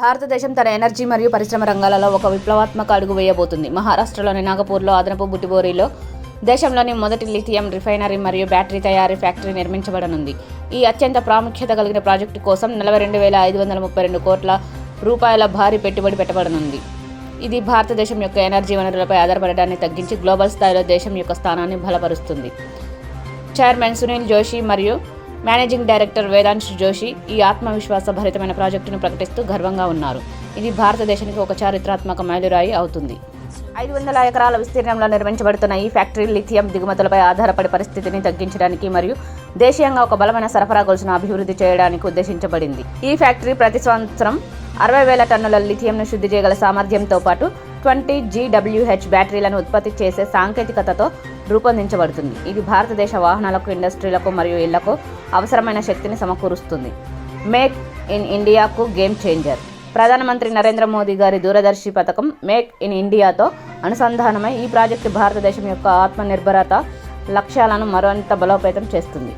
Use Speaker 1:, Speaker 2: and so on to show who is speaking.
Speaker 1: భారతదేశం తన ఎనర్జీ మరియు పరిశ్రమ రంగాలలో ఒక విప్లవాత్మక అడుగు వేయబోతుంది. మహారాష్ట్రలోని నాగపూర్లో అదనపు బుట్టిబోరీలో దేశంలోని మొదటి లిథియం రిఫైనరీ మరియు బ్యాటరీ తయారీ ఫ్యాక్టరీ నిర్మించబడనుంది. ఈ అత్యంత ప్రాముఖ్యత కలిగిన ప్రాజెక్టు కోసం నలభై రెండు వేల ఐదు వందల ముప్పై రెండు కోట్ల రూపాయల భారీ పెట్టుబడి పెట్టబడనుంది. ఇది భారతదేశం యొక్క ఎనర్జీ వనరులపై ఆధారపడడాన్ని తగ్గించి గ్లోబల్ స్థాయిలో దేశం యొక్క స్థానాన్ని బలపరుస్తుంది. చైర్మన్ సునీల్ జోషి మరియు మేనేజింగ్ డైరెక్టర్ వేదాంశ్ జోషి ఈ ఆత్మవిశ్వాస భరితమైన ప్రాజెక్టును ప్రకటిస్తూ గర్వంగా ఉన్నారు. ఇది భారతదేశానికి ఒక చారిత్రాత్మక మైలురాయి అవుతుంది. ఐదు వందల ఎకరాల విస్తీర్ణంలో నిర్మించబడుతున్న ఈ ఫ్యాక్టరీ లిథియం దిగుమతులపై ఆధారపడి పరిస్థితిని తగ్గించడానికి మరియు దేశీయంగా ఒక బలమైన సరఫరా గొలుసును అభివృద్ధి చేయడానికి ఉద్దేశించబడింది. ఈ ఫ్యాక్టరీ ప్రతి సంవత్సరం అరవై వేల టన్నుల లిథియంను శుద్ధి చేయగల సామర్థ్యంతో పాటు ట్వంటీ జీడబ్ల్యూహెచ్ బ్యాటరీలను ఉత్పత్తి చేసే సాంకేతికతతో రూపొందించబడుతుంది. ఇది భారతదేశ వాహనాలకు ఇండస్ట్రీలకు మరియు ఇళ్ళకు అవసరమైన శక్తిని సమకూరుస్తుంది. మేక్ ఇన్ ఇండియాకు గేమ్ చేంజర్. ప్రధానమంత్రి నరేంద్ర మోదీ గారి దూరదర్శి పథకం మేక్ ఇన్ ఇండియాతో అనుసంధానమై ఈ ప్రాజెక్టు భారతదేశం యొక్క ఆత్మనిర్భరత లక్ష్యాలను మరింత బలోపేతం చేస్తుంది.